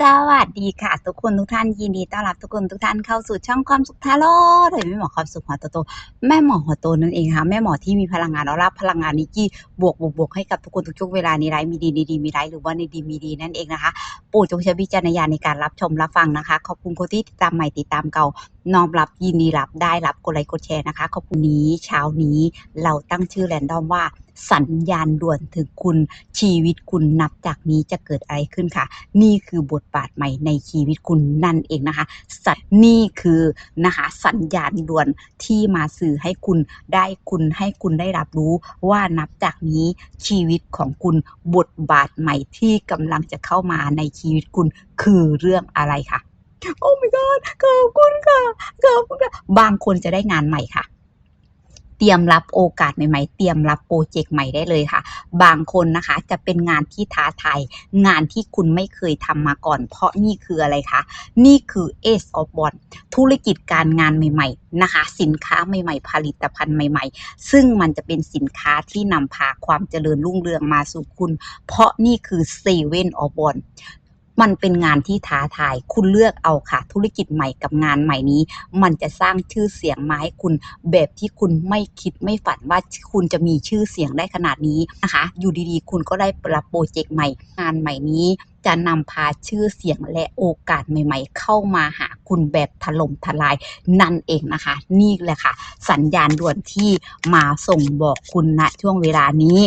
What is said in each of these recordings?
สวัสดีค่ะ ทุกคนทุกท่านยินดีต้อนรับทุกคนทุกท่านเข้าสู่ช่องความสุขทาโร่โดยแม่หมอความสุขหัวโตๆแม่หมอหัวโตนั่นเองค่ะแม่หมอที่มีพลังงานแล้วรับพลังงานนี้ที่บวกบวกบวกให้กับทุกคนทุกช่วงเวลานี้ร้ายมีดีดีดีมีร้ายหรือว่าในดีมีดีนั่นเองนะคะโปรดจงใช้วิจารณญาณในการรับชมรับฟังนะคะ ขอบคุณคนที่ติดตามใหม่ติดตามเก่าน้อมรับยินดีรับได้รับกดไลค์กดแชร์นะคะขอบคุณนี้เช้านี้เราตั้งชื่อแรนดอมว่า สัญญาณด่วนถึงคุณชีวิตคุณนับจากนี้จะเกิดอะไรขึ้นค่ะ นี่คือบทบาทใหม่ในชีวิตคุณนั่นเองนะคะสัตนี่คือนะคะสัญญาณด่วนที่มาสื่อให้คุณได้คุณให้คุณได้รับรู้ว่านับจากนี้ชีวิตของคุณบทบาทใหม่ที่กำลังจะเข้ามาในชีวิตคุณคือเรื่องอะไรค่ะ โอ้ my god ขอบคุณค่ะขอบคุณค่ะบางคนจะได้งานใหม่ค่ะ เตรียมรับโอกาสใหม่ๆ เตรียมรับโปรเจกต์ใหม่ได้เลยค่ะ บางคนนะคะจะเป็นงานที่ท้าทายงานที่คุณไม่เคยทำมาก่อน เพราะนี่คืออะไรคะ นี่คือ Ace of w a n d ธุรกิจการงานใหม่ ๆนะคะ สินค้าใหม่ ๆ ผลิตภัณฑ์ใหม่ ๆ ซึ่งมันจะเป็นสินค้าที่นำพาความเจริญรุ่งเรืองมาสู่คุณ เพราะนี่คือ Seven of w a n d มันเป็นงานที่ท้าทาย คุณเลือกเอาค่ะ ธุรกิจใหม่กับงานใหม่นี้ มันจะสร้างชื่อเสียงมาให้คุณแบบที่คุณไม่คิดไม่ฝันว่าคุณจะมีชื่อเสียงได้ขนาดนี้นะคะ อยู่ดีๆ คุณก็ได้รับโปรเจกต์ใหม่ งานใหม่นี้จะนำพาชื่อเสียงและโอกาสใหม่ ๆ เข้ามาหาคุณแบบถล่มทลายนั่นเองนะคะ นี่แหละค่ะ สัญญาณด่วนที่มาส่งบอกคุณณช่วงเวลานี้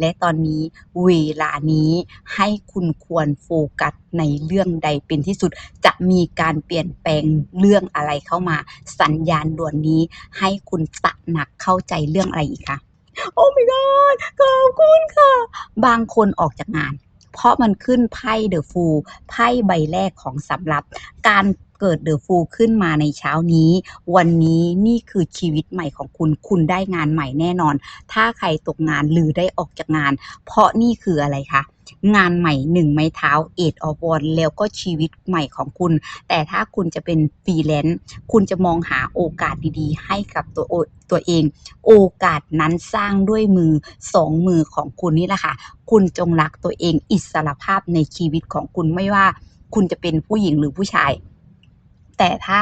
และตอนนี้เวลานี้ให้คุณควรโฟกัสในเรื่องใดเป็นที่สุด จะมีการเปลี่ยนแปลงเรื่องอะไรเข้ามา สัญญาณด่วนนี้ ให้คุณตระหนักเข้าใจเรื่องอะไรอีกคะโอ้ my god ขอบคุณค่ะ บางคนออกจากงาน เพราะมันขึ้นไพ่เดอะฟูลไพ่ใบแรกของสำรับ การเกิดเดอะฟูลขึ้นมาในเช้านี้ วันนี้นี่คือชีวิตใหม่ของคุณ คุณได้งานใหม่แน่นอน ถ้าใครตกงานหรือได้ออกจากงาน เพราะนี่คืออะไรคะ งานใหม่หนึ่งไม้เท้าเอ็ดออฟวอนแล้วก็ชีวิตใหม่ของคุณ แต่ถ้าคุณจะเป็นฟรีแลนซ์คุณจะมองหาโอกาสดีๆ ให้กับตัวตัวเอง โอกาสนั้นสร้างด้วยมือสองมือของคุณนี่แหละค่ะ คุณจงรักตัวเองอิสระภาพในชีวิตของคุณไม่ว่า คุณจะเป็นผู้หญิงหรือผู้ชาย แต่ถ้า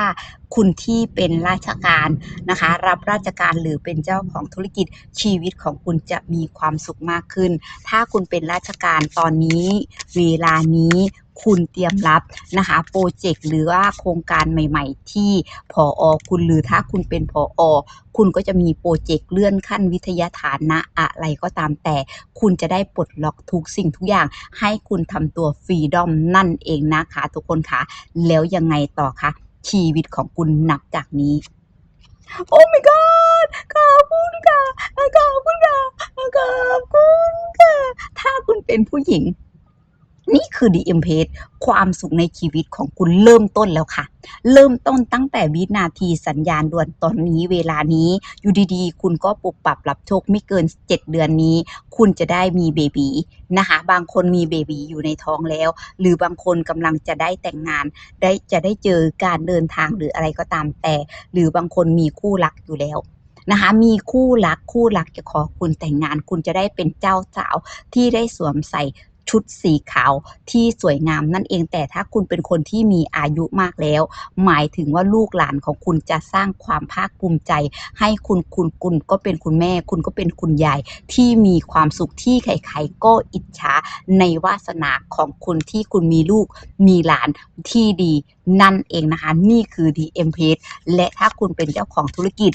คุณที่เป็นราชการนะคะ รับราชการหรือเป็นเจ้าของธุรกิจชีวิตของคุณจะมีความสุขมากขึ้น ถ้าคุณเป็นราชการตอนนี้ เวลานี้คุณเตรียมรับนะคะโปรเจกต์หรือว่าโครงการใหม่ ๆ ที่ผออคุณหรือถ้าคุณเป็นผออคุณก็จะมีโปรเจกต์เลื่อนขั้นวิทยาฐานะอะไรก็ตามแต่ คุณจะได้ปลดล็อกทุกสิ่งทุกอย่าง ให้คุณทำตัวฟรีดอมนั่นเองนะคะ ทุกคนคะแล้วยังไงต่อคะ ชีวิตของคุณนับจากนี้ โอ้ my god ขอบคุณค่ะ ขอบคุณค่ะ ขอบคุณค่ะ ถ้าคุณเป็นผู้หญิง นี่คือ DM p a g e ความสุขในชีวิตของคุณเริ่มต้นแล้วค่ะ เริ่มต้นตั้งแต่วินาทีสัญญาณด่วนตอนนี้เวลานี้ อยู่ดีๆ คุณก็ปุบปรับรับโชคไม่เกิน 7 เดือนนี้ คุณจะได้มีเบบีนะคะบางคนมีเบบีอยู่ในท้องแล้ว หรือบางคนกำลังจะได้แต่งงาน ได้จะได้เจอการเดินทางหรืออะไรก็ตามแต่ หรือบางคนมีคู่รักอยู่แล้วนะคะมีคู่รักคู่รักจะขอคุณแต่งงาน คุณจะได้เป็นเจ้าสาวที่ได้สวมใส่ ชุดสีขาวที่สวยงามนั่นเอง แต่ถ้าคุณเป็นคนที่มีอายุมากแล้ว หมายถึงว่าลูกหลานของคุณจะสร้างความภาคภูมิใจ ให้คุณคุณคุณก็เป็นคุณแม่ คุณก็เป็นคุณยายที่มีความสุขที่ใครๆก็อิจฉาในวาสนาของคุณที่คุณมีลูกมีหลานที่ดีนั่นเองนะคะ นี่คือ DM p a g e และถ้าคุณเป็นเจ้าของธุรกิจ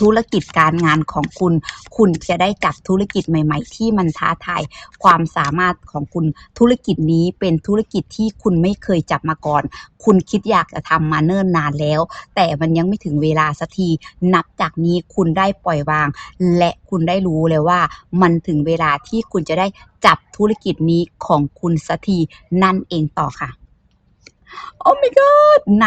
ธุรกิจการงานของคุณ คุณจะได้จับธุรกิจใหม่ ๆ ที่มันท้าทายความสามารถของคุณธุรกิจนี้เป็นธุรกิจที่คุณไม่เคยจับมาก่อน คุณคิดอยากจะทำมาเนิ่นนานแล้ว แต่มันยังไม่ถึงเวลาสักที นับจากนี้คุณได้ปล่อยวาง และคุณได้รู้เลยว่า มันถึงเวลาที่คุณจะได้จับธุรกิจนี้ของคุณสักทีนั่นเองต่อค่ะโอ้ my god ใน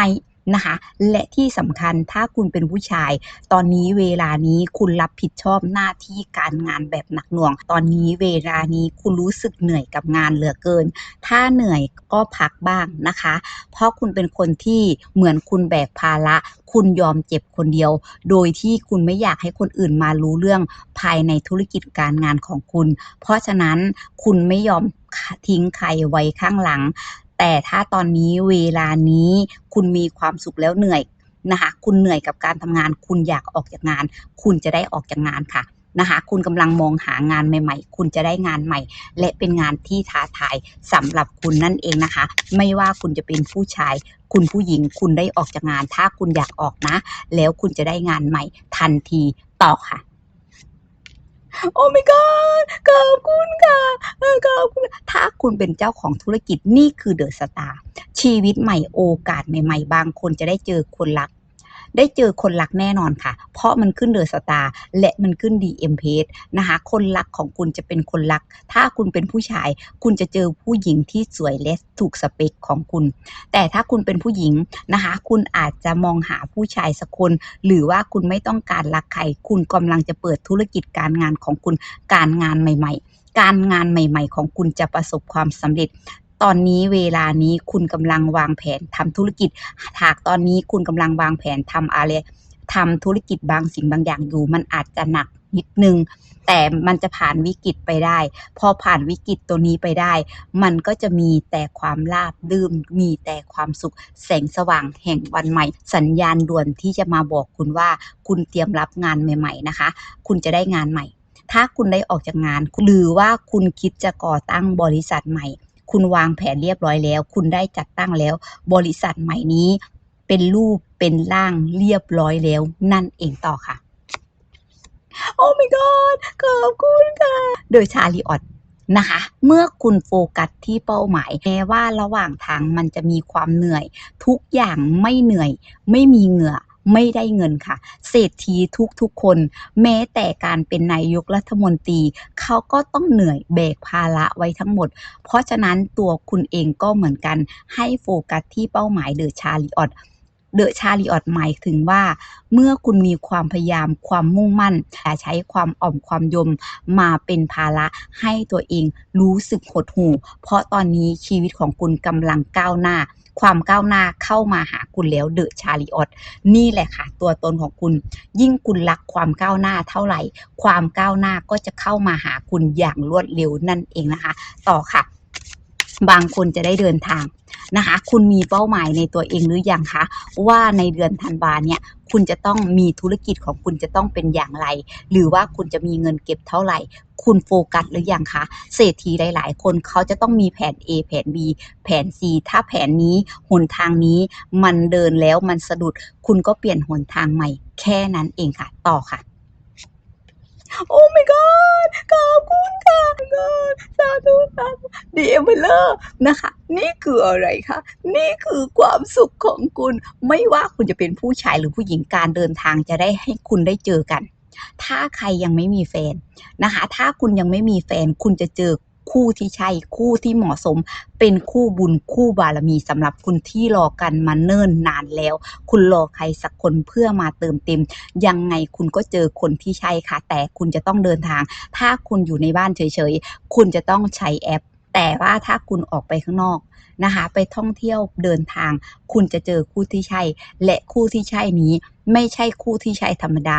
นะคะ และที่สำคัญถ้าคุณเป็นผู้ชาย ตอนนี้เวลานี้คุณรับผิดชอบหน้าที่การงานแบบหนักหน่วง ตอนนี้เวลานี้คุณรู้สึกเหนื่อยกับงานเหลือเกิน ถ้าเหนื่อยก็พักบ้างนะคะ เพราะคุณเป็นคนที่เหมือนคุณแบกภาระคุณยอมเจ็บคนเดียว โดยที่คุณไม่อยากให้คนอื่นมารู้เรื่องภายในธุรกิจการงานของคุณ เพราะฉะนั้นคุณไม่ยอมทิ้งใครไว้ข้างหลัง แต่ถ้าตอนนี้เวลานี้คุณมีความสุขแล้วเหนื่อยนะคะ คุณเหนื่อยกับการทำงาน คุณอยากออกจากงาน คุณจะได้ออกจากงานค่ะนะคะคุณกำลังมองหางานใหม่ ๆ คุณจะได้งานใหม่ และเป็นงานที่ท้าทายสำหรับคุณนั่นเองนะคะ ไม่ว่าคุณจะเป็นผู้ชาย คุณผู้หญิงคุณได้ออกจากงาน ถ้าคุณอยากออกนะ แล้วคุณจะได้งานใหม่ทันทีต่อค่ะ โอ้ my god ขอบคุณค่ะขอบคุณ ถ้าคุณเป็นเจ้าของธุรกิจนี่คือเดอะสตาร์ชีวิตใหม่โอกาสใหม่ ๆ บางคนจะได้เจอคนรัก ได้เจอคนรักแน่นอนค่ะ เพราะมันขึ้นเดอะสตาร์และมันขึ้น DM p a g e นะคะ คนรักของคุณจะเป็นคนรัก ถ้าคุณเป็นผู้ชาย คุณจะเจอผู้หญิงที่สวยและถูกสเปคของคุณ แต่ถ้าคุณเป็นผู้หญิงนะคะ คุณอาจจะมองหาผู้ชายสักคน หรือว่าคุณไม่ต้องการรักใคร คุณกำลังจะเปิดธุรกิจการงานของคุณ การงานใหม่ ๆ การงานใหม่ ๆ ของคุณจะประสบความสำเร็จ ตอนนี้เวลานี้คุณกำลังวางแผนทำธุรกิจ หากตอนนี้คุณกำลังวางแผนทำอะไรทำธุรกิจบางสิ่งบางอย่างอยู่ มันอาจจะหนักนิดนึง แต่มันจะผ่านวิกฤตไปได้ พอผ่านวิกฤตตัวนี้ไปได้ มันก็จะมีแต่ความราบรื่นมีแต่ความสุข แสงสว่างแห่งวันใหม่ สัญญาณด่วนที่จะมาบอกคุณว่า คุณเตรียมรับงานใหม่ ๆ นะคะ คุณจะได้งานใหม่ ถ้าคุณได้ออกจากงาน หรือว่าคุณคิดจะก่อตั้งบริษัทใหม่ คุณวางแผนเรียบร้อยแล้ว คุณได้จัดตั้งแล้ว บริษัทใหม่นี้เป็นรูปเป็นร่างเรียบร้อยแล้ว นั่นเองต่อค่ะ โอ้ my god ขอบคุณค่ะ โดยชาลีออตนะคะ เมื่อคุณโฟกัสที่เป้าหมายแม้ว่าระหว่างทางมันจะมีความเหนื่อย ทุกอย่างไม่เหนื่อย ไม่มีเหงื่อ ไม่ได้เงินค่ะ เศรษฐีทุกๆคน แม้แต่การเป็นนายกรัฐมนตรี เขาก็ต้องเหนื่อยแบกภาระไว้ทั้งหมด เพราะฉะนั้นตัวคุณเองก็เหมือนกันให้โฟกัสที่เป้าหมายเดอะชาลีออตเดอะชาลีออตหมายถึงว่า เมื่อคุณมีความพยายามความมุ่งมั่นแต่ใช้ความอ่อมความยมมาเป็นภาระให้ตัวเองรู้สึกหดหู่ เพราะตอนนี้ชีวิตของคุณกำลังก้าวหน้า ความก้าวหน้าเข้ามาหาคุณแล้วเดอะชาลีออตนี่แหละค่ะ ตัวตนของคุณ ยิ่งคุณรักความก้าวหน้าเท่าไหร่ ความก้าวหน้าก็จะเข้ามาหาคุณอย่างรวดเร็วนั่นเองนะคะ ต่อค่ะ บางคนจะได้เดินทางนะคะ คุณมีเป้าหมายในตัวเองหรือยังคะว่าในเดือนธันวาเนี่ยคุณจะต้องมีธุรกิจของคุณจะต้องเป็นอย่างไร หรือว่าคุณจะมีเงินเก็บเท่าไหร่ คุณโฟกัสหรือยังคะเศรษฐีหลาย ๆ คนเขาจะต้องมีแผน A แผน B แผน C ถ้าแผนนี้หนทางนี้มันเดินแล้วมันสะดุด คุณก็เปลี่ยนหนทางใหม่ แค่นั้นเองค่ะ ต่อค่ะ โอ้ my god ขอบคุณค่ะ god สาธุสาธุดีเอเวลเลอร์นะคะ นี่คืออะไรคะ นี่คือความสุขของคุณ ไม่ว่าคุณจะเป็นผู้ชายหรือผู้หญิงการเดินทางจะได้ให้คุณได้เจอกัน ถ้าใครยังไม่มีแฟนนะคะ ถ้าคุณยังไม่มีแฟนคุณจะเจอ คู่ที่ใช่คู่ที่เหมาะสม เป็นคู่บุญคู่บารมีสำหรับคุณที่รอกันมาเนิ่นนานแล้ว คุณรอใครสักคนเพื่อมาเติมเต็ม ยังไงคุณก็เจอคนที่ใช่ค่ะ แต่คุณจะต้องเดินทาง ถ้าคุณอยู่ในบ้านเฉยๆ คุณจะต้องใช้แอป แต่ว่าถ้าคุณออกไปข้างนอกนะคะไปท่องเที่ยวเดินทาง คุณจะเจอคู่ที่ใช่ และคู่ที่ใช่นี้ไม่ใช่คู่ที่ใช่ธรรมดา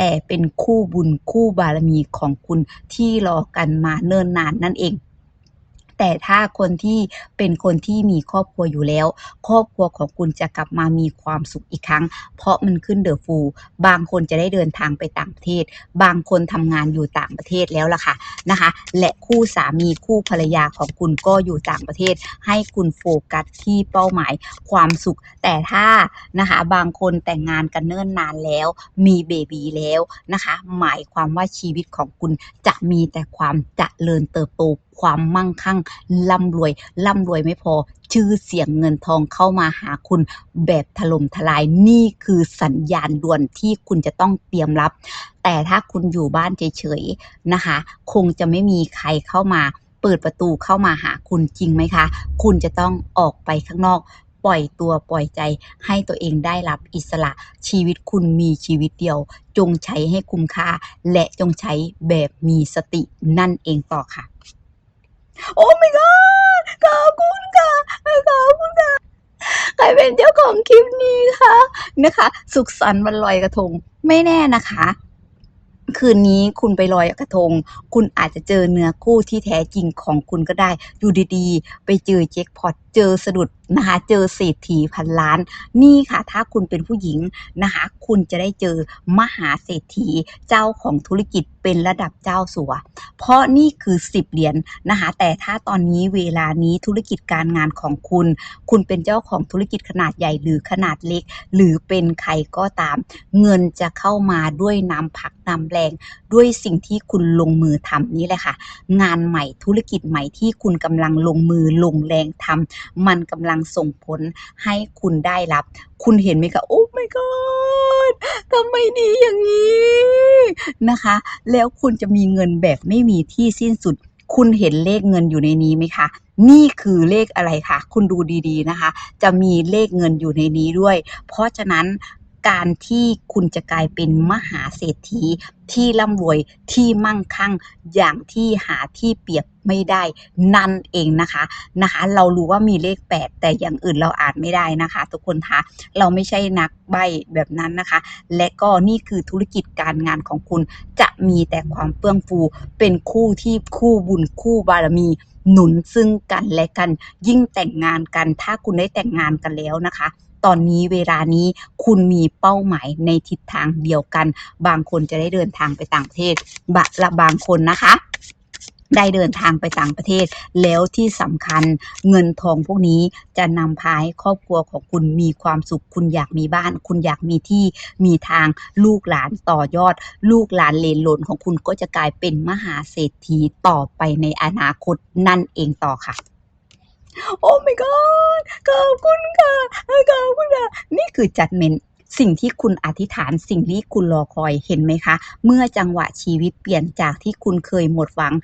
แต่เป็นคู่บุญคู่บารมีของคุณที่รอกันมาเนิ่นนานนั่นเอง แต่ถ้าคนที่เป็นคนที่มีครอบครัวอยู่แล้ว ครอบครัวของคุณจะกลับมามีความสุขอีกครั้ง เพราะมันขึ้นเดอะฟูลบางคนจะได้เดินทางไปต่างประเทศ บางคนทำงานอยู่ต่างประเทศแล้วล่ะค่ะนะคะ และคู่สามีคู่ภรรยาของคุณก็อยู่ต่างประเทศ ให้คุณโฟกัสที่เป้าหมายความสุข แต่ถ้านะคะบางคนแต่งงานกันเนิ่นนานแล้ว มีเบบีแล้วนะคะ หมายความว่าชีวิตของคุณจะมีแต่ความเจริญเติบโต ความมั่งคั่งร่ำรวยร่ำรวยไม่พอ ชื่อเสียงเงินทองเข้ามาหาคุณแบบถล่มทลายนี่คือสัญญาณด่วนที่คุณจะต้องเตรียมรับ แต่ถ้าคุณอยู่บ้านเฉยๆนะคะ คงจะไม่มีใครเข้ามาเปิดประตูเข้ามาหาคุณจริงไหมคะ คุณจะต้องออกไปข้างนอก ปล่อยตัวปล่อยใจให้ตัวเองได้รับอิสระ ชีวิตคุณมีชีวิตเดียว จงใช้ให้คุ้มค่า และจงใช้แบบมีสตินั่นเองต่อค่ะ โอ้ my god ขอบคุณค่ะขอบคุณค่ะใครเป็นเจ้าของคลิปนี้คะนะคะ สุขสันต์วันลอยกระทง ไม่แน่นะคะ คืนนี้คุณไปลอยกระทง คุณอาจจะเจอเนื้อคู่ที่แท้จริงของคุณก็ได้ อยู่ดีๆ ไปเจอแจ็คพอตเจอสะดุดนะคะ เจอเศรษฐีพันล้าน นี่ค่ะ ถ้าคุณเป็นผู้หญิงนะคะ คุณจะได้เจอมหาเศรษฐีเจ้าของธุรกิจเป็นระดับเจ้าสัว เพราะนี่คือ 10 เหรียญนะคะ แต่ถ้าตอนนี้เวลานี้ธุรกิจการงานของคุณ คุณเป็นเจ้าของธุรกิจขนาดใหญ่หรือขนาดเล็ก หรือเป็นใครก็ตาม เงินจะเข้ามาด้วยน้ำพักน้ำแรง ด้วยสิ่งที่คุณลงมือทำนี่แหละค่ะ งานใหม่ธุรกิจใหม่ที่คุณกำลังลงมือลงแรงทำมันกำลังส่งผลให้คุณได้รับ คุณเห็นไหมคะโอ้ my god ทำไมดีอย่างนี้นะคะแล้วคุณจะมีเงินแบบไม่มีที่สิ้นสุด คุณเห็นเลขเงินอยู่ในนี้ไหมคะ นี่คือเลขอะไรคะคุณดูดีๆนะคะ จะมีเลขเงินอยู่ในนี้ด้วย เพราะฉะนั้น การที่คุณจะกลายเป็นมหาเศรษฐีที่ร่ำรวยที่มั่งคั่งอย่างที่หาที่เปรียบไม่ได้นั่นเองนะคะนะคะ เรารู้ว่ามีเลข 8 แต่อย่างอื่นเราอ่านไม่ได้นะคะ ทุกคนคะเราไม่ใช่นักใบแบบนั้นนะคะ และก็นี่คือธุรกิจการงานของคุณจะมีแต่ความเฟื่องฟู เป็นคู่ที่คู่บุญคู่บารมีหนุนซึ่งกันและกันยิ่งแต่งงานกันถ้าคุณได้แต่งงานกันแล้วนะคะ ตอนนี้เวลานี้คุณมีเป้าหมายในทิศทางเดียวกัน บางคนจะได้เดินทางไปต่างประเทศบะละบางคนนะคะได้เดินทางไปต่างประเทศ แล้วที่สำคัญเงินทองพวกนี้จะนำพาให้ครอบครัวของคุณมีความสุข คุณอยากมีบ้าน คุณอยากมีที่มีทางลูกหลานต่อยอด ลูกหลานเลนหลนของคุณก็จะกลายเป็นมหาเศรษฐีต่อไปในอนาคตนั่นเองต่อค่ะ โอ้ my god ขอบคุณค่ะขอบคุณค่ะ นี่คือจัดเมนสิ่งที่คุณอธิษฐานสิ่งที่คุณรอคอยเห็นไหมคะ เมื่อจังหวะชีวิตเปลี่ยนจากที่คุณเคยหมดหวัง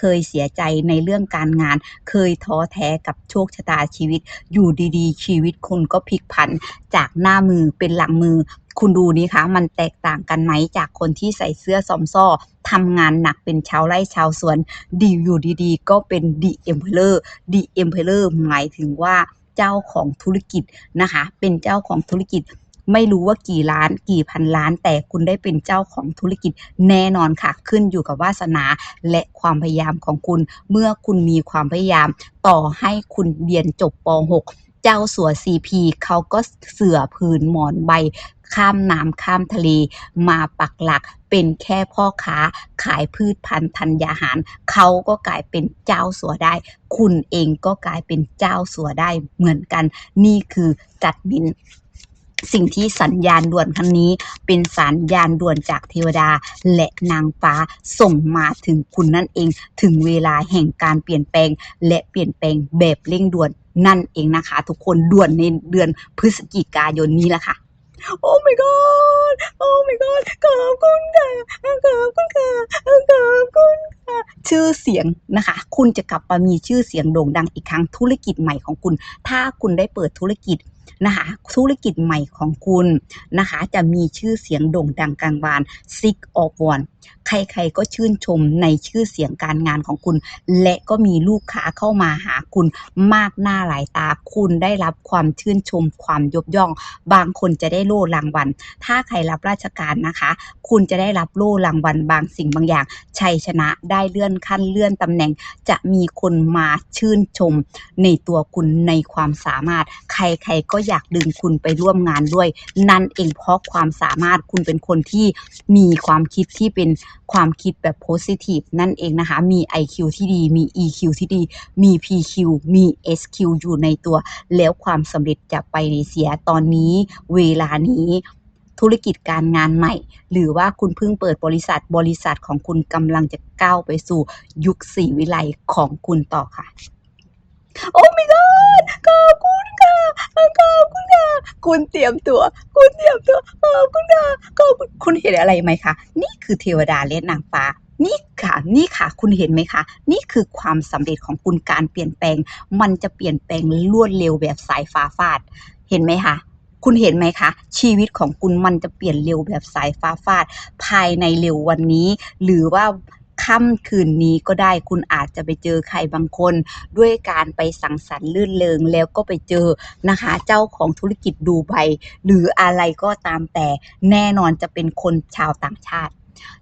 เคยเสียใจในเรื่องการงาน เคยท้อแท้กับโชคชะตาชีวิต อยู่ดีๆ ชีวิตคุณก็พลิกผัน จากหน้ามือเป็นหลังมือ คุณดูนี่คะมันแตกต่างกันไหมจากคนที่ใส่เสื้อซอมซ้อทำงานหนักเป็นชาวไร่ชาวสวนดีอยู่ดีๆ ก็เป็น The Emperor The Emperor หมายถึงว่าเจ้าของธุรกิจนะคะ เป็นเจ้าของธุรกิจไม่รู้ว่ากี่ล้านกี่พันล้าน แต่คุณได้เป็นเจ้าของธุรกิจแน่นอนค่ะ ขึ้นอยู่กับวาสนาและความพยายามของคุณ เมื่อคุณมีความพยายาม ต่อให้คุณเรียนจบป .6 เจ้าสัว CP เขาก็เสือผืนหมอนใบ ข้ามน้ำข้ามทะเล มาปักหลักเป็นแค่พ่อค้าขายพืชพันธุ์ธัญญาหาร เขาก็กลายเป็นเจ้าสัวได้ คุณเองก็กลายเป็นเจ้าสัวได้เหมือนกัน นี่คือจัดบินสิ่งที่สัญญาณด่วนครั้งนี้ เป็นสัญญาณด่วนจากเทวดา และนางฟ้าส่งมาถึงคุณนั่นเอง ถึงเวลาแห่งการเปลี่ยนแปลง และเปลี่ยนแปลงแบบเร่งด่วนนั่นเองนะคะ ทุกคนด่วนในเดือนพฤศจิกายนนี้แหละค่ะ โอ้ my god โอ้ my god ขอบคุณค่ะขอบคุณค่ะขอบคุณค่ะ ชื่อเสียงนะคะ คุณจะกลับมามีชื่อเสียงโด่งดังอีกครั้งธุรกิจใหม่ของคุณ ถ้าคุณได้เปิดธุรกิจ นะคะธุรกิจใหม่ของคุณนะคะจะมีชื่อเสียงโด่งดังกลางวาน Six of One ใครๆก็ชื่นชมในชื่อเสียงการงานของคุณ และก็มีลูกค้าเข้ามาหาคุณมากหน้าหลายตา คุณได้รับความชื่นชมความยกย่อง บางคนจะได้โล่รางวัล ถ้าใครรับราชการนะคะ คุณจะได้รับโล่รางวัลบางสิ่งบางอย่าง ชัยชนะได้เลื่อนขั้นเลื่อนตำแหน่ง จะมีคนมาชื่นชมในตัวคุณในความสามารถ ใครๆก็อยากดึงคุณไปร่วมงานด้วย นั่นเองเพราะความสามารถคุณเป็นคนที่มีความคิดที่เป็นความคิดแบบ positive นั่นเองนะคะ มี IQ ที่ดี มี EQ ที่ดี มี PQ มี SQ อยู่ในตัว แล้วความสำเร็จจะไปในเสียตอนนี้เวลานี้ธุรกิจการงานใหม่ หรือว่าคุณเพิ่งเปิดบริษัทบริษัทของคุณกำลังจะก้าวไปสู่ยุคสีวิไลของคุณต่อค่ะ โอ้ my god ขอบคุณค่ะขอบคุณค่ะ คุณเตรียมตัว คุณเตรียมตัว ขอบคุณค่ะขอบคุณคุณเห็นอะไรไหมคะ นี่คือเทวดาและนางฟ้านี่ค่ะนี่ค่ะ คุณเห็นไหมคะ นี่คือความสำเร็จของคุณการเปลี่ยนแปลง มันจะเปลี่ยนแปลงรวดเร็วแบบสายฟ้าฟาด เห็นไหมคะ คุณเห็นไหมคะ ชีวิตของคุณมันจะเปลี่ยนเร็วแบบสายฟ้าฟาด ภายในเร็ววันนี้ หรือว่า ค่ำคืนนี้ก็ได้คุณอาจจะไปเจอใครบางคน ด้วยการไปสังสรรค์ลื่นเลงแล้วก็ไปเจอนะคะ เจ้าของธุรกิจดูไบหรืออะไรก็ตามแต่แน่นอนจะเป็นคนชาวต่างชาติ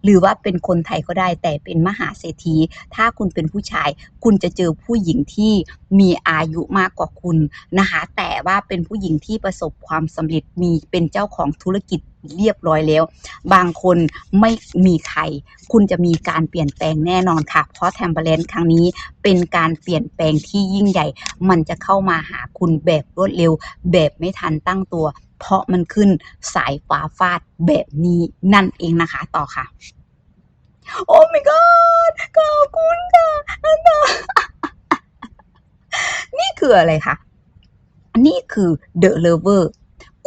หรือว่าเป็นคนไทยก็ได้แต่เป็นมหาเศรษฐี ถ้าคุณเป็นผู้ชาย คุณจะเจอผู้หญิงที่มีอายุมากกว่าคุณนะคะ แต่ว่าเป็นผู้หญิงที่ประสบความสำเร็จมีเป็นเจ้าของธุรกิจ เรียบร้อยแล้ว บางคนไม่มีใคร คุณจะมีการเปลี่ยนแปลงแน่นอนค่ะ เพราะแทมเบ r เลนครั้งนี้เป็นการเปลี่ยนแปลงที่ยิ่งใหญ่ มันจะเข้ามาหาคุณแบบรวดเร็ว แบบไม่ทันตั้งตัว เพราะมันขึ้นสายฟ้าฟาดแบบนี้นั่นเองนะคะ ต่อค่ะ โอ้ my god ขอบคุณค่ะนี่คืออะไรคะนี่คือ The Lover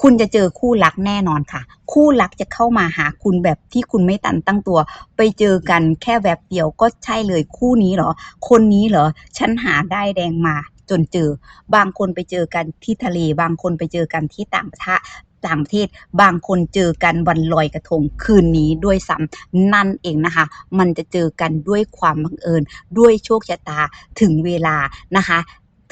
คุณจะเจอคู่รักแน่นอนค่ะ คู่รักจะเข้ามาหาคุณแบบที่คุณไม่ตันตั้งตัว ไปเจอกันแค่แวบเดียวก็ใช่เลยคู่นี้เหรอ คนนี้เหรอ ฉันหาได้แดงมาจนเจอ บางคนไปเจอกันที่ทะเล บางคนไปเจอกันที่ต่างประเทศต่างประเทศบางคนเจอกันวันลอยกระทงคืนนี้ด้วยซ้ำนั่นเองนะคะ มันจะเจอกันด้วยความบังเอิญ ด้วยโชคชะตาถึงเวลานะคะ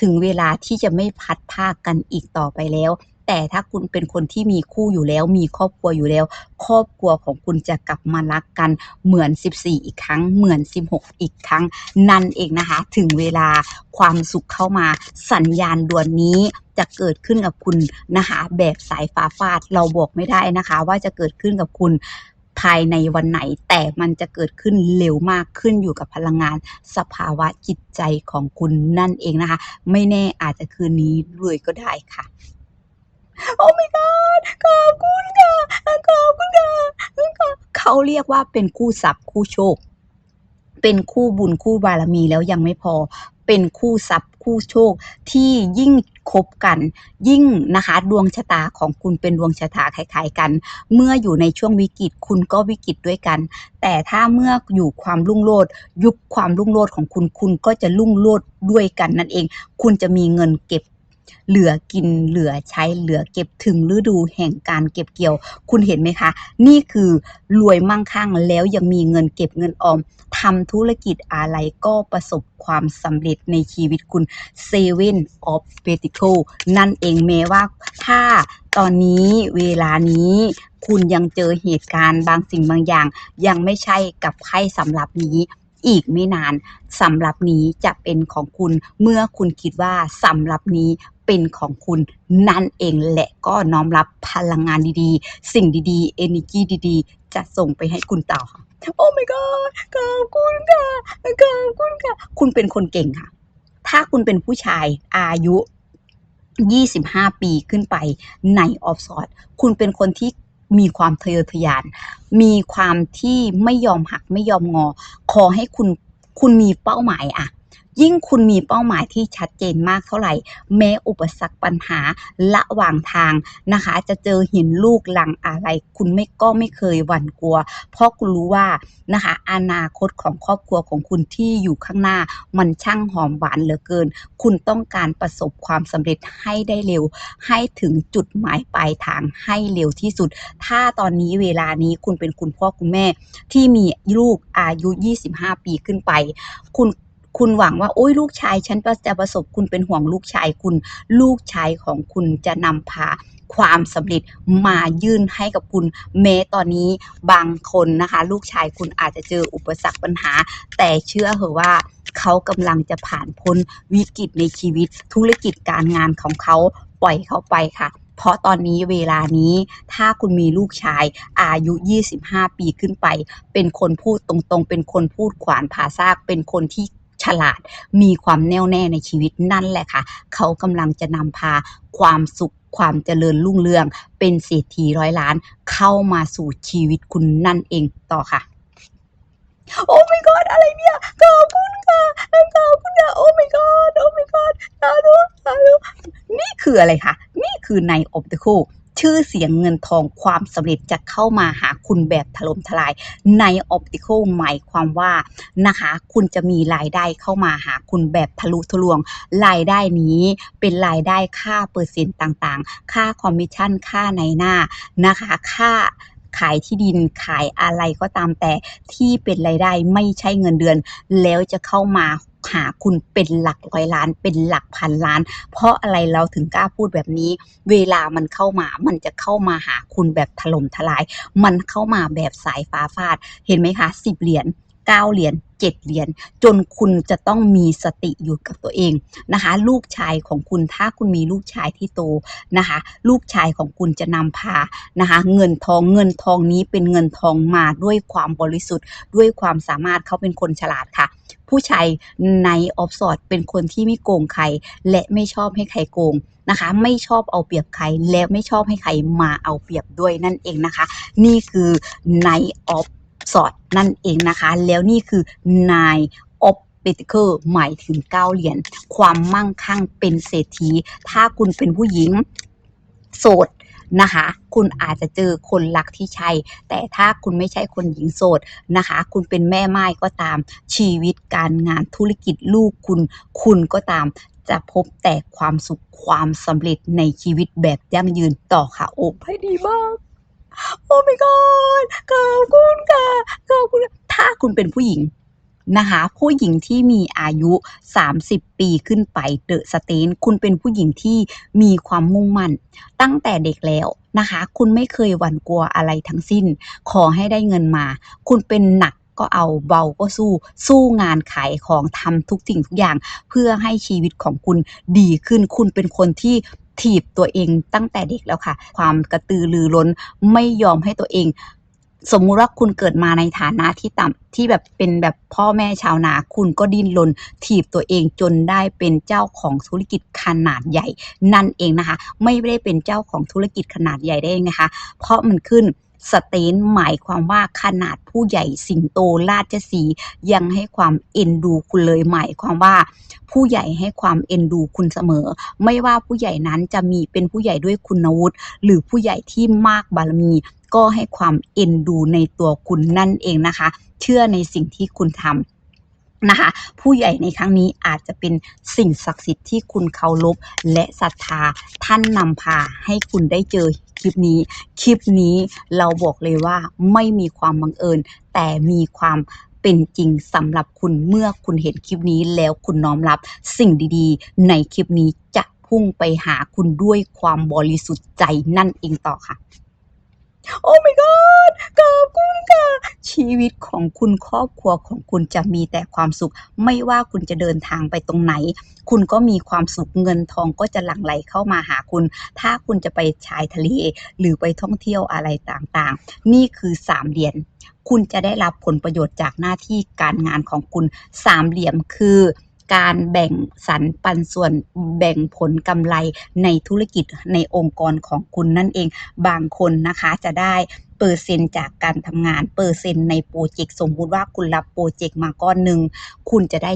ถึงเวลาที่จะไม่พัดภาคกันอีกต่อไปแล้ว แต่ถ้าคุณเป็นคนที่มีคู่อยู่แล้ว มีครอบครัวอยู่แล้ว ครอบครัวของคุณจะกลับมารักกันเหมือน 14 อีกครั้ง เหมือน 16 อีกครั้ง นั่นเองนะคะ ถึงเวลาความสุขเข้ามาสัญญาณด่วนนี้จะเกิดขึ้นกับคุณนะคะแบบสายฟ้าฟาดเราบอกไม่ได้นะคะ ว่าจะเกิดขึ้นกับคุณภายในวันไหนแต่มันจะเกิดขึ้นเร็วมากขึ้นอยู่กับพลังงาน สภาวะจิตใจของคุณนั่นเองนะคะ ไม่แน่อาจจะคืนนี้เลยก็ได้ค่ะ โอ้ my god ขอบคุณค่ะขอบคุณค่ะเขาเรียกว่าเป็นคู่ทรัพย์คู่โชค เป็นคู่บุญคู่บารมีแล้วยังไม่พอ เป็นคู่ทรัพย์คู่โชคที่ยิ่งคบกัน ยิ่งนะคะดวงชะตาของคุณเป็นดวงชะตาคล้ายๆกัน เมื่ออยู่ในช่วงวิกฤตคุณก็วิกฤตด้วยกัน แต่ถ้าเมื่ออยู่ความรุ่งโรจน์ยุคความรุ่งโรจน์ของคุณคุณก็จะรุ่งโรจน์ด้วยกันนั่นเอง คุณจะมีเงินเก็บ เหลือกินเหลือใช้เหลือเก็บถึงฤดูแห่งการเก็บเกี่ยว คุณเห็นไหมคะ นี่คือรวยมั่งคั่งแล้วยังมีเงินเก็บเงินออมทำธุรกิจอะไรก็ประสบความสำเร็จในชีวิตคุณ Seven of Pentacle นั่นเองแม้ว่าถ้าตอนนี้เวลานี้คุณยังเจอเหตุการณ์บางสิ่งบางอย่าง ยังไม่ใช่กับไพ่สำหรับนี้ อีกไม่นานสำหรับนี้จะเป็นของคุณเมื่อคุณคิดว่าสำหรับนี้เป็นของคุณนั่นเองแหละก็น้อมรับพลังงานดีๆ สิ่งดีๆ energy ดีๆ จะส่งไปให้คุณต่อค่ะ โอ้ my god ขอบคุณค่ะขอบคุณค่ะ คุณเป็นคนเก่งค่ะ ถ้าคุณเป็นผู้ชายอายุ 25 ปีขึ้นไปในออฟสอดคุณเป็นคนที่ มีความทะเยอทะยาน มีความที่ไม่ยอมหักไม่ยอมงอ ขอให้คุณคุณมีเป้าหมายอะ ยิ่งคุณมีเป้าหมายที่ชัดเจนมากเท่าไหร่ แม้อุปสรรคปัญหาระหว่างทางนะคะ จะเจอหินลูกหลังอะไร คุณไม่ก็ไม่เคยหวั่นกลัว เพราะคุณรู้ว่านะคะอนาคตของครอบครัวของคุณที่อยู่ข้างหน้า มันช่างหอมหวานเหลือเกิน คุณต้องการประสบความสำเร็จให้ได้เร็ว ให้ถึงจุดหมายปลายทางให้เร็วที่สุด ถ้าตอนนี้เวลานี้คุณเป็นคุณพ่อคุณแม่ที่มีลูกอายุ 25 ปีขึ้นไป คุณ คุณหวังว่าโอ้ยลูกชายฉันจะประสบคุณเป็นห่วงลูกชายคุณ ลูกชายของคุณจะนำพาความสำเร็จมายื่นให้กับคุณแม้ตอนนี้บางคนนะคะ ลูกชายคุณอาจจะเจออุปสรรคปัญหา แต่เชื่อเหอะว่าเขากำลังจะผ่านพ้นวิกฤตในชีวิตธุรกิจการงานของเขาปล่อยเขาไปค่ะ เพราะตอนนี้เวลานี้ถ้าคุณมีลูกชายอายุ 25 ปีขึ้นไป เป็นคนพูดตรงๆ เป็นคนพูดขวานผ่าซาก เป็นคนที่ ฉลาด มีความแน่วแน่ในชีวิตนั่นแหละค่ะ เขากำลังจะนำพาความสุขความเจริญรุ่งเรือง เป็นเศรษฐีร้อยล้าน เข้ามาสู่ชีวิตคุณนั่นเองต่อค่ะ โอ้ my god อะไรเนี่ยขอบคุณค่ะขอบคุณค่ะโอ้ my god โอ้ my god สาธุสาธุนี่คืออะไรคะนี่คือใน Optical ชื่อเสียงเงินทองความสำเร็จจะเข้ามาหาคุณแบบถล่มทลายใน Optical หมายความว่านะคะ คุณจะมีรายได้เข้ามาหาคุณแบบทะลุทะลวง รายได้นี้เป็นรายได้ค่าเปอร์เซ็นต์ต่างๆ ค่าคอมมิชชั่นค่าในหน้านะคะ ค่าขายที่ดินขายอะไรก็ตามแต่ที่เป็นรายได้ไม่ใช่เงินเดือน แล้วจะเข้ามา หาคุณเป็นหลักร้อยล้าน เป็นหลักพันล้าน เพราะอะไรเราถึงกล้าพูดแบบนี้ เวลามันเข้ามา มันจะเข้ามาหาคุณแบบถล่มทลาย มันเข้ามาแบบสายฟ้าฟาด เห็นไหมคะสิบเหรียญเก้าเหรียญ เจ็ดเหรียญจนคุณจะต้องมีสติอยู่กับตัวเองนะคะ ลูกชายของคุณถ้าคุณมีลูกชายที่โตนะคะ ลูกชายของคุณจะนำพานะคะ เงินทองเงินทองนี้เป็นเงินทองมาด้วยความบริสุทธิ์ ด้วยความสามารถเขาเป็นคนฉลาดค่ะ ผู้ชายในออฟสอดเป็นคนที่ไม่โกงใคร และไม่ชอบให้ใครโกงนะคะ ไม่ชอบเอาเปรียบใครและไม่ชอบให้ใครมาเอาเปรียบด้วยนั่นเองนะคะ นี่คือ Knight of Swords นั่นเองนะคะ แล้วนี่คือ Nine of Pentacles หมายถึง9เหรียญความมั่งคั่งเป็นเศรษฐี ถ้าคุณเป็นผู้หญิงโสดนะคะ คุณอาจจะเจอคนรักที่ใช่ แต่ถ้าคุณไม่ใช่คนหญิงโสดนะคะ คุณเป็นแม่ไม้ก็ตามชีวิตการงานธุรกิจลูกคุณ คุณก็ตามจะพบแต่ความสุขความสำเร็จในชีวิตแบบยั่งยืนต่อค่ะ โอ้ให้ดีมาก โอ้ my god ขอบคุณค่ะขอบคุณถ้าคุณเป็นผู้หญิงนะคะ ผู้หญิงที่มีอายุ 30 ปีขึ้นไปเดอะสเตนคุณเป็นผู้หญิงที่มีความมุ่งมั่น ตั้งแต่เด็กแล้วนะคะ คุณไม่เคยหวั่นกลัวอะไรทั้งสิ้น ขอให้ได้เงินมา คุณเป็นหนักก็เอาเบาก็สู้ สู้งานขายของทำทุกสิ่งทุกอย่าง เพื่อให้ชีวิตของคุณดีขึ้น คุณเป็นคนที่ ถีบตัวเองตั้งแต่เด็กแล้วค่ะ ความกระตือรือร้นไม่ยอมให้ตัวเอง สมมุติว่าคุณเกิดมาในฐานะที่ต่ำที่แบบเป็นแบบพ่อแม่ชาวนาคุณก็ดิ้นรนถีบตัวเองจนได้เป็นเจ้าของธุรกิจขนาดใหญ่ นั่นเองนะคะ ไม่ได้เป็นเจ้าของธุรกิจขนาดใหญ่ได้ไงคะเพราะมันขึ้น สเตนหมายความว่าขนาดผู้ใหญ่สิงโตราชสียังให้ความเอ็นดูคุณเลยหมายความว่า ผู้ใหญ่ให้ความเอ็นดูคุณเสมอ ไม่ว่าผู้ใหญ่นั้นจะมีเป็นผู้ใหญ่ด้วยคุณวุฒิหรือผู้ใหญ่ที่มากบารมีก็ให้ความเอ็นดูในตัวคุณนั่นเองนะคะ เชื่อในสิ่งที่คุณทำ นะคะ ผู้ใหญ่ในครั้งนี้อาจจะเป็นสิ่งศักดิ์สิทธิ์ที่คุณเคารพและศรัทธาท่านนำพาให้คุณได้เจอคลิปนี้ คลิปนี้เราบอกเลยว่าไม่มีความบังเอิญ แต่มีความเป็นจริงสำหรับคุณเมื่อคุณเห็นคลิปนี้แล้วคุณน้อมรับสิ่งดีๆ ในคลิปนี้จะพุ่งไปหาคุณด้วยความบริสุทธิ์ใจนั่นเองต่อค่ะ โอ้ my god ขอบคุณค่ะ ชีวิตของคุณครอบครัวของคุณจะมีแต่ความสุข ไม่ว่าคุณจะเดินทางไปตรงไหน คุณก็มีความสุขเงินทองก็จะหลั่งไหลเข้ามาหาคุณ ถ้าคุณจะไปชายทะเลหรือไปท่องเที่ยวอะไรต่างๆ นี่คือสามเหรียญคุณจะได้รับผลประโยชน์จากหน้าที่การงานของคุณสามเหลี่ยมคือ การแบ่งสรรปันส่วนแบ่งผลกำไรในธุรกิจในองค์กรของคุณนั่นเอง บางคนนะคะจะได้เปอร์เซ็นต์จากการทำงานเปอร์เซ็นต์ในโปรเจกต์สมมุติว่าคุณรับโปรเจกต์มาก้อนหนึ่งคุณจะได้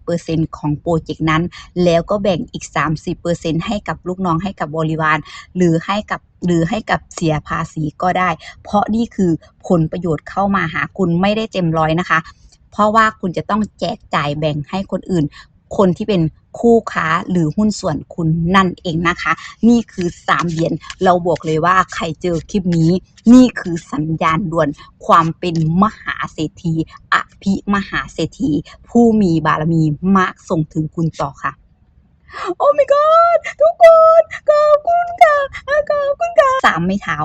70%ของโปรเจกต์นั้น แล้วก็แบ่งอีก 30%ให้กับลูกน้องให้กับบริวาร หรือให้กับหรือให้กับเสียภาษีก็ได้ เพราะนี่คือผลประโยชน์เข้ามาหาคุณไม่ได้เต็มร้อยนะคะ เพราะว่าคุณจะต้องแจกจ่ายแบ่งให้คนอื่น คนที่เป็นคู่ค้าหรือหุ้นส่วนคุณนั่นเองนะคะ นี่คือสามเหรียญเราบอกเลยว่าใครเจอคลิปนี้ นี่คือสัญญาณด่วนความเป็นมหาเศรษฐีอภิมหาเศรษฐี ผู้มีบารมีมากส่งถึงคุณต่อค่ะโอ้ my god ทุกคนขอบคุณค่ะขอบคุณค่ะสามไม่เท้า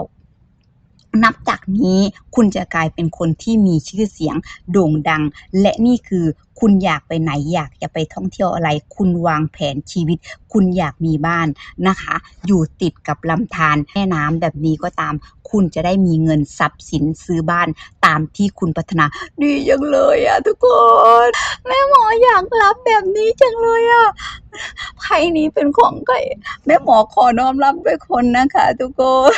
นับจากนี้คุณจะกลายเป็นคนที่มีชื่อเสียงโด่งดัง และนี่คือคุณอยากไปไหนอยากจะไปท่องเที่ยวอะไร คุณวางแผนชีวิต คุณอยากมีบ้านนะคะ อยู่ติดกับลำธารแม่น้ำแบบนี้ก็ตาม คุณจะได้มีเงินทรัพย์สินซื้อบ้านตามที่คุณปรารถนา ดีจังเลยอะทุกคนแม่หมออยากรับแบบนี้จังเลยอะไพ่นี้เป็นของใครแม่หมอขอน้อมรับด้วยคนนะคะ ทุกคน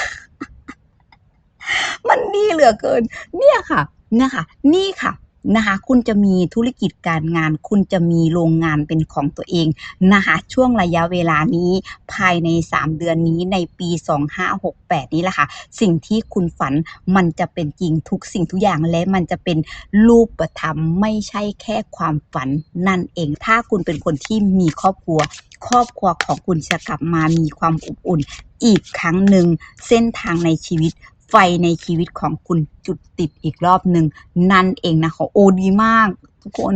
มันดีเหลือเกิน เนี่ยค่ะเนี่ยค่ะ นี่ค่ะนะคะคุณจะมีธุรกิจการงาน คุณจะมีโรงงานเป็นของตัวเองนะคะช่วงระยะเวลานี้ภายใน 3 เดือนนี้ในปี 2568 นี้แหละค่ะ สิ่งที่คุณฝันมันจะเป็นจริงทุกสิ่งทุกอย่างและมันจะเป็นรูปธรรมไม่ใช่แค่ความฝันนั่นเอง ถ้าคุณเป็นคนที่มีครอบครัว ครอบครัวของคุณจะกลับมามีความอบอุ่นอีกครั้งหนึ่งเส้นทางในชีวิต ไฟในชีวิตของคุณจุดติดอีกรอบหนึ่งนั่นเองนะคะโอ้ดีมาก ทุกคน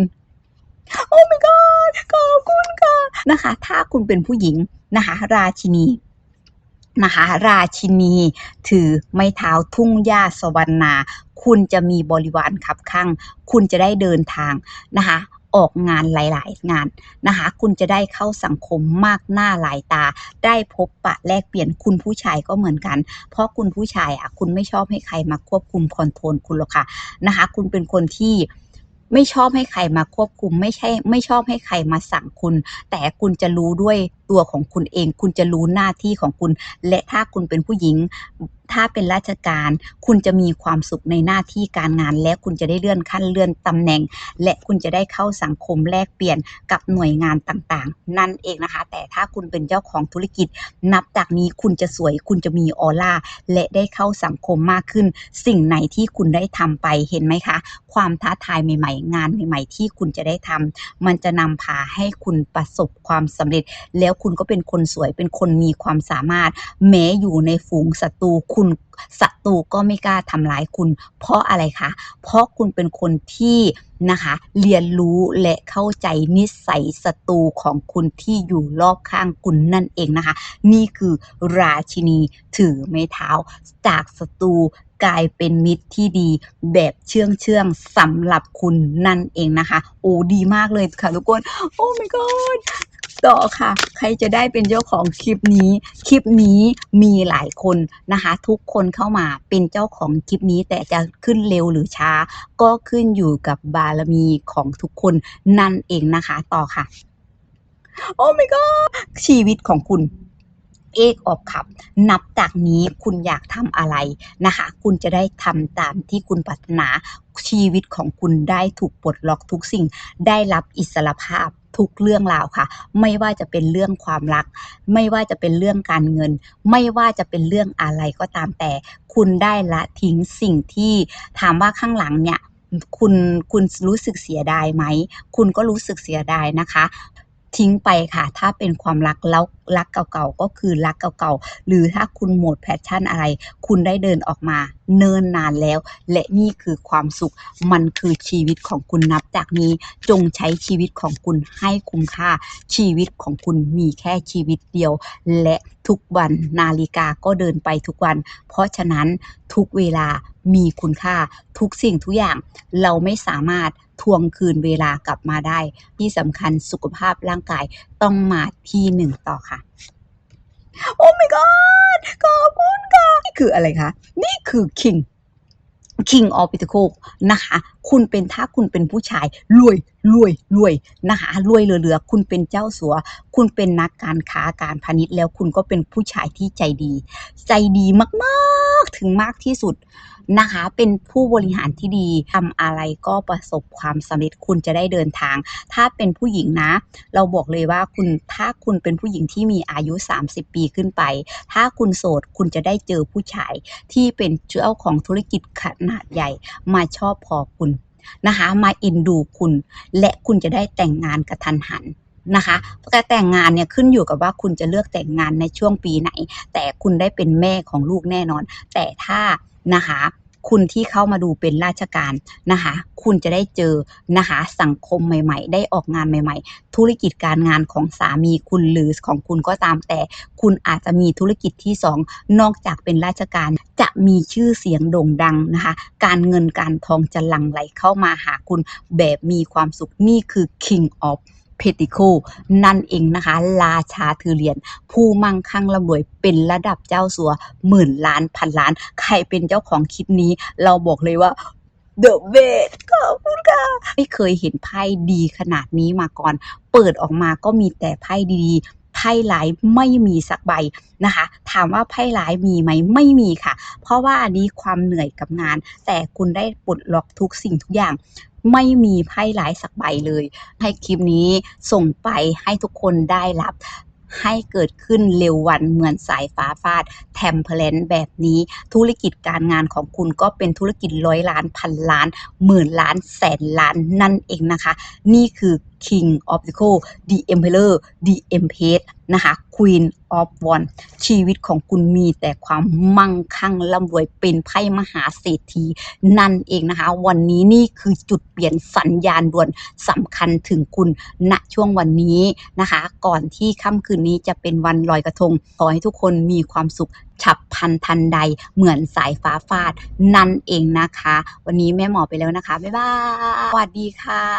โอ้ my god ขอบคุณค่ะนะคะ ถ้าคุณเป็นผู้หญิงนะคะ ราชินีนะคะ ราชินี ถือไม้เท้าทุ่งหญ้าสวรรณา คุณจะมีบริวารขับข้าง คุณจะได้เดินทางนะคะ ออกงานหลาย ๆ งานนะคะ คุณจะได้เข้าสังคมมากหน้าหลายตา ได้พบปะแลกเปลี่ยนคุณผู้ชายก็เหมือนกัน เพราะคุณผู้ชายอะคุณไม่ชอบให้ใครมาควบคุมคอนโทรลคุณหรอกค่ะนะคะ คุณเป็นคนที่ไม่ชอบให้ใครมาควบคุม ไม่ใช่ ไม่ชอบให้ใครมาสั่งคุณ แต่คุณจะรู้ด้วยตัวของคุณเอง คุณจะรู้หน้าที่ของคุณ และถ้าคุณเป็นผู้หญิง ถ้าเป็นราชการ คุณจะมีความสุขในหน้าที่การงาน และคุณจะได้เลื่อนขั้นเลื่อนตำแหน่ง และคุณจะได้เข้าสังคมแลกเปลี่ยนกับหน่วยงานต่างๆ นั่นเองนะคะ แต่ถ้าคุณเป็นเจ้าของธุรกิจ นับจากนี้คุณจะสวย คุณจะมีออร่าและได้เข้าสังคมมากขึ้น สิ่งไหนที่คุณได้ทำไปเห็นไหมคะ ความท้าทายใหม่ ๆ งานใหม่ ๆ ที่คุณจะได้ทำมันจะนำพาให้คุณประสบความสำเร็จแล้วคุณก็เป็นคนสวยเป็นคนมีความสามารถ แม้อยู่ในฝูงศัตรูคุณศัตรูก็ไม่กล้าทำร้ายคุณ เพราะอะไรคะ เพราะคุณเป็นคนที่นะคะ เรียนรู้และเข้าใจนิสัยศัตรูของคุณที่อยู่รอบข้างคุณนั่นเองนะคะ นี่คือราชินีถือไม้เท้า จากศัตรูกลายเป็นมิตรที่ดีแบบเชื่องเชื่องสำหรับคุณนั่นเองนะคะ โอ้ดีมากเลยค่ะทุกคน โอ้ my god ต่อค่ะ ใครจะได้เป็นเจ้าของคลิปนี้ คลิปนี้มีหลายคนนะคะ ทุกคนเข้ามาเป็นเจ้าของคลิปนี้ แต่จะขึ้นเร็วหรือช้า ก็ขึ้นอยู่กับบารมีของทุกคนนั่นเองนะคะ ต่อค่ะ โอ้ my god ชีวิตของคุณเอกออกขับ นับจากนี้คุณอยากทำอะไรนะคะ คุณจะได้ทำตามที่คุณปรารถนาชีวิตของคุณได้ถูกปลดล็อกทุกสิ่ง ได้รับอิสรภาพ ทุกเรื่องราวค่ะ ไม่ว่าจะเป็นเรื่องความรัก ไม่ว่าจะเป็นเรื่องการเงิน ไม่ว่าจะเป็นเรื่องอะไรก็ตามแต่ คุณได้ละทิ้งสิ่งที่ถามว่าข้างหลังเนี่ยคุณคุณรู้สึกเสียดายไหม คุณก็รู้สึกเสียดายนะคะ ทิ้งไปค่ะ ถ้าเป็นความรักแล้วรักเก่าๆก็คือรักเก่าๆ หรือถ้าคุณหมดแพชชั่นอะไร คุณได้เดินออกมาเนิ่นนานแล้ว และนี่คือความสุข มันคือชีวิตของคุณนับจากนี้ จงใช้ชีวิตของคุณให้คุ้มค่า ชีวิตของคุณมีแค่ชีวิตเดียว และทุกวันนาฬิกาก็เดินไปทุกวัน เพราะฉะนั้นทุกเวลามีคุณค่า ทุกสิ่งทุกอย่างเราไม่สามารถ ทวงคืนเวลากลับมาได้ ที่สำคัญสุขภาพร่างกายต้องมาที่หนึ่งต่อค่ะ โอ้ my god ขอบคุณค่ะนี่คืออะไรคะ นี่คือ king king of pentacle นะคะ คุณเป็นถ้าคุณเป็นผู้ชายรวย รวยรวยนะคะรวยเหลือๆคุณเป็นเจ้าสัว คุณเป็นนักการค้าการพาณิชย์แล้วคุณก็เป็นผู้ชายที่ใจดี ใจดีมากๆถึงมากที่สุดนะคะ เป็นผู้บริหารที่ดีทำอะไรก็ประสบความสำเร็จคุณจะได้เดินทาง ถ้าเป็นผู้หญิงนะ เราบอกเลยว่าคุณถ้าคุณเป็นผู้หญิงที่มีอายุ 30 ปีขึ้นไป ถ้าคุณโสดคุณจะได้เจอผู้ชายที่เป็นเจ้าของธุรกิจขนาดใหญ่มาชอบพอคุณ นะคะมาอินดูคุณ และคุณจะได้แต่งงานกระทันหันนะคะการแต่งงานเนี่ยขึ้นอยู่กับว่าคุณจะเลือกแต่งงานในช่วงปีไหน แต่คุณได้เป็นแม่ของลูกแน่นอน แต่ถ้านะคะ คุณที่เข้ามาดูเป็นราชการนะคะ คุณจะได้เจอนะคะสังคมใหม่ ๆ ได้ออกงานใหม่ๆ ธุรกิจการงานของสามีคุณหรือของคุณก็ตามแต่ คุณอาจจะมีธุรกิจที่สองนอกจากเป็นราชการจะมีชื่อเสียงโด่งดังนะคะ การเงินการทองจะหลั่งไหลเข้ามาหาคุณแบบมีความสุขนี่คือ king of p e t i c o นั่นเองนะคะ ราชาถือเหรียญผู้มั่งคั่งร่ำรวยเป็นระดับเจ้าสัวหมื่นล้านพันล้าน ใครเป็นเจ้าของคลิปนี้ เราบอกเลยว่า The Best ขอบคุณค่ะไม่เคยเห็นไพ่ดีขนาดนี้มาก่อน เปิดออกมาก็มีแต่ไพ่ดีไพ่ร้ายไม่มีสักใบนะคะ ถามว่าไพ่ร้ายมีไหมไม่มีค่ะ เพราะว่าอันนี้ความเหนื่อยกับงาน แต่คุณได้ปลดล็อกทุกสิ่งทุกอย่าง ไม่มีไพ่ร้ายสักใบเลย ให้คลิปนี้ส่งไปให้ทุกคนได้รับให้เกิดขึ้นเร็ววันเหมือนสายฟ้าฟาดแทมเพลนแบบนี้ ธุรกิจการงานของคุณก็เป็นธุรกิจร้อยล้านพันล้าน หมื่นล้านแสนล้านนั่นเองนะคะ นี่คือ King of the c o The Emperor The Empress นะคะ Queen of w a n d ชีวิตของคุณมีแต่ความมั่งคั่งร่ำรวยเป็นไพ่มหาเศรษฐี นั่นเองนะคะ วันนี้นี่คือจุดเปลี่ยนสัญญาณด่วนสำคัญถึงคุณณช่วงวันนี้นะคะ ก่อนที่ค่ำคืนนี้จะเป็นวันลอยกระทง ขอให้ทุกคนมีความสุขฉับพลันทันใดเหมือนสายฟ้าฟาด นั่นเองนะคะ วันนี้แม่หมอไปแล้วนะคะ บ๊ายบายสวัสดีค่ะ